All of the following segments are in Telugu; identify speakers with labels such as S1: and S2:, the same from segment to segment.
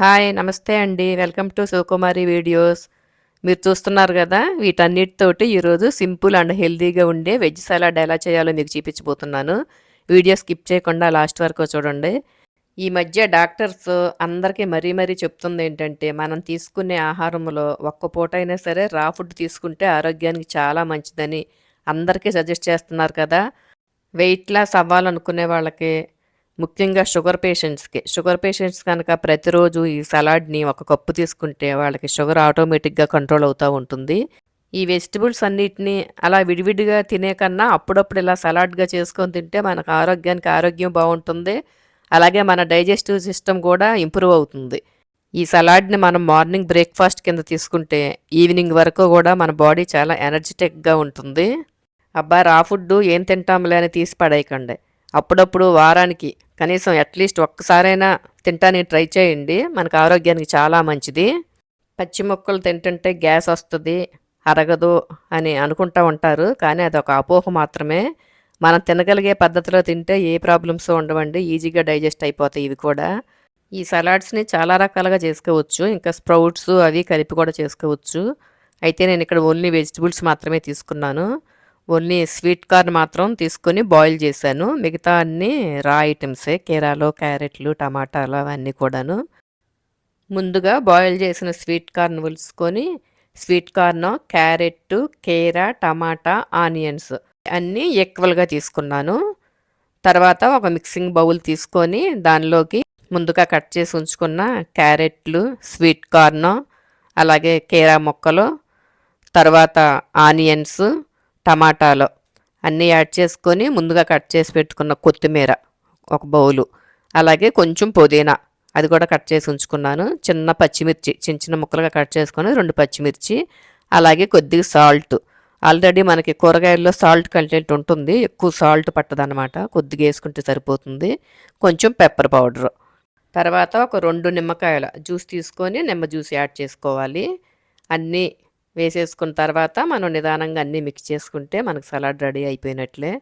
S1: హాయ్ నమస్తే అండి. Welcome to Shivakumari videos. మీరు చూస్తున్నారు కదా వీటన్నిటితోటి ఈరోజు సింపుల్ అండ్ హెల్తీగా ఉండే వెజ్ సలాడ్ ఎలా చేయాలో మీకు చూపించబోతున్నాను. వీడియో స్కిప్ చేయకుండా లాస్ట్ వరకు చూడండి. ఈ మధ్య డాక్టర్స్ అందరికీ మరీ మరీ చెప్తుంది ఏంటంటే మనం తీసుకునే ఆహారంలో ఒక్క పూట అయినా సరే రా ఫుడ్ తీసుకుంటే ఆరోగ్యానికి చాలా మంచిదని అందరికీ సజెస్ట్ చేస్తున్నారు కదా. వెయిట్ లాస్ అవ్వాలనుకునే వాళ్ళకి ముఖ్యంగా షుగర్ పేషెంట్స్కి. షుగర్ పేషెంట్స్ కనుక ప్రతిరోజు ఈ సలాడ్ని ఒక కప్పు తీసుకుంటే వాళ్ళకి షుగర్ ఆటోమేటిక్గా కంట్రోల్ అవుతూ ఉంటుంది. ఈ వెజిటబుల్స్ అన్నిటిని అలా విడివిడిగా తినే కన్నా అప్పుడప్పుడు ఇలా సలాడ్గా చేసుకొని తింటే మనకు ఆరోగ్యానికి ఆరోగ్యం బాగుంటుంది. అలాగే మన డైజెస్టివ్ సిస్టమ్ కూడా ఇంప్రూవ్ అవుతుంది. ఈ సలాడ్ని మనం మార్నింగ్ బ్రేక్ఫాస్ట్ కింద తీసుకుంటే ఈవినింగ్ వరకు కూడా మన బాడీ చాలా ఎనర్జెటిక్గా ఉంటుంది. అబ్బా రా ఫుడ్ ఏం తింటాంలే అని తీసి పడేయకండి. అప్పుడప్పుడు వారానికి కనీసం అట్లీస్ట్ ఒక్కసారైనా తింటానికి ట్రై చేయండి. మనకు ఆరోగ్యానికి చాలా మంచిది. పచ్చి మొక్కలు తింటుంటే గ్యాస్ వస్తుంది అరగదు అని అనుకుంటూ ఉంటారు. కానీ అది ఒక అపోహ మాత్రమే. మనం తినగలిగే పద్ధతిలో తింటే ఏ ప్రాబ్లమ్స్ ఉండవండి. ఈజీగా డైజెస్ట్ అయిపోతాయి ఇవి కూడా. ఈ సలాడ్స్ని చాలా రకాలుగా చేసుకోవచ్చు. ఇంకా స్ప్రౌట్స్ అవి కలిపి కూడా చేసుకోవచ్చు. అయితే నేను ఇక్కడ ఓన్లీ వెజిటబుల్స్ మాత్రమే తీసుకున్నాను. ఓన్లీ స్వీట్ కార్న్ మాత్రం తీసుకొని బాయిల్ చేశాను. మిగతా అన్నీ రా ఐటమ్సే కీరాలు క్యారెట్లు టమాటాలు అవన్నీ కూడాను. ముందుగా బాయిల్ చేసిన స్వీట్ కార్న్ ఉలుసుకొని స్వీట్ కార్న్ క్యారెట్ కీరా టమాటా ఆనియన్స్ అన్నీ ఈక్వల్గా తీసుకున్నాను. తర్వాత ఒక మిక్సింగ్ బౌల్ తీసుకొని దానిలోకి ముందుగా కట్ చేసి ఉంచుకున్న క్యారెట్లు స్వీట్ కార్న్ అలాగే కీరా మొక్కలు తర్వాత ఆనియన్స్ టమాటాలు అన్నీ యాడ్ చేసుకొని ముందుగా కట్ చేసి పెట్టుకున్న కొత్తిమీర ఒక బౌలు అలాగే కొంచెం పుదీనా అది కూడా కట్ చేసి ఉంచుకున్నాను. చిన్న పచ్చిమిర్చి చిన్న చిన్న ముక్కలుగా కట్ చేసుకొని రెండు పచ్చిమిర్చి అలాగే కొద్దిగా సాల్ట్. ఆల్రెడీ మనకి కూరగాయల్లో సాల్ట్ కంటెంట్ ఉంటుంది ఎక్కువ సాల్ట్ పట్టదనమాట కొద్దిగా వేసుకుంటే సరిపోతుంది. కొంచెం పెప్పర్ పౌడర్. తర్వాత ఒక రెండు నిమ్మకాయల జ్యూస్ తీసుకొని నిమ్మ జ్యూస్ యాడ్ చేసుకోవాలి. అన్నీ వేసేసుకున్న తర్వాత మనం నిదానంగా అన్నీ మిక్స్ చేసుకుంటే మనకు సలాడ్ రెడీ అయిపోయినట్లే.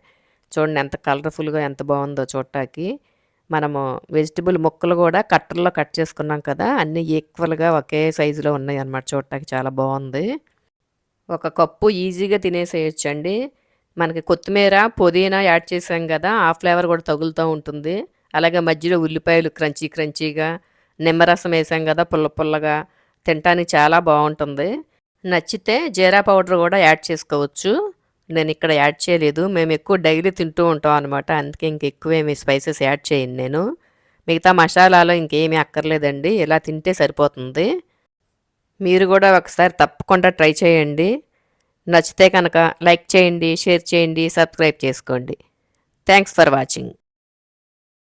S1: చూడండి ఎంత కలర్ఫుల్గా ఎంత బాగుందో చూడటానికి. మనము వెజిటబుల్ ముక్కలు కూడా కట్టర్లో కట్ చేసుకున్నాం కదా అన్నీ ఈక్వల్గా ఒకే సైజులో ఉన్నాయి అన్నమాట చూడటానికి. చాలా బాగుంది. ఒక కప్పు ఈజీగా తినేసేయచ్చండి. మనకి కొత్తిమీర పుదీనా యాడ్ చేసాం కదా ఆ ఫ్లేవర్ కూడా తగులుతూ ఉంటుంది. అలాగే మధ్యలో ఉల్లిపాయలు క్రంచీ క్రంచీగా నిమ్మరసం వేసాం కదా పుల్ల పుల్లగా తినటానికి చాలా బాగుంటుంది. నచ్చితే జీరా పౌడర్ కూడా యాడ్ చేసుకోవచ్చు. నేను ఇక్కడ యాడ్ చేయలేదు. మేము ఎక్కువ డైలీ తింటూ ఉంటాం అనమాట అందుకే ఇంక ఎక్కువేమి స్పైసెస్ యాడ్ చేయండి నేను. మిగతా మసాలాలో ఇంకేమీ అక్కర్లేదండి. ఇలా తింటే సరిపోతుంది. మీరు కూడా ఒకసారి తప్పకుండా ట్రై చేయండి. నచ్చితే కనుక లైక్ చేయండి షేర్ చేయండి సబ్స్క్రైబ్ చేసుకోండి. Thanks for watching.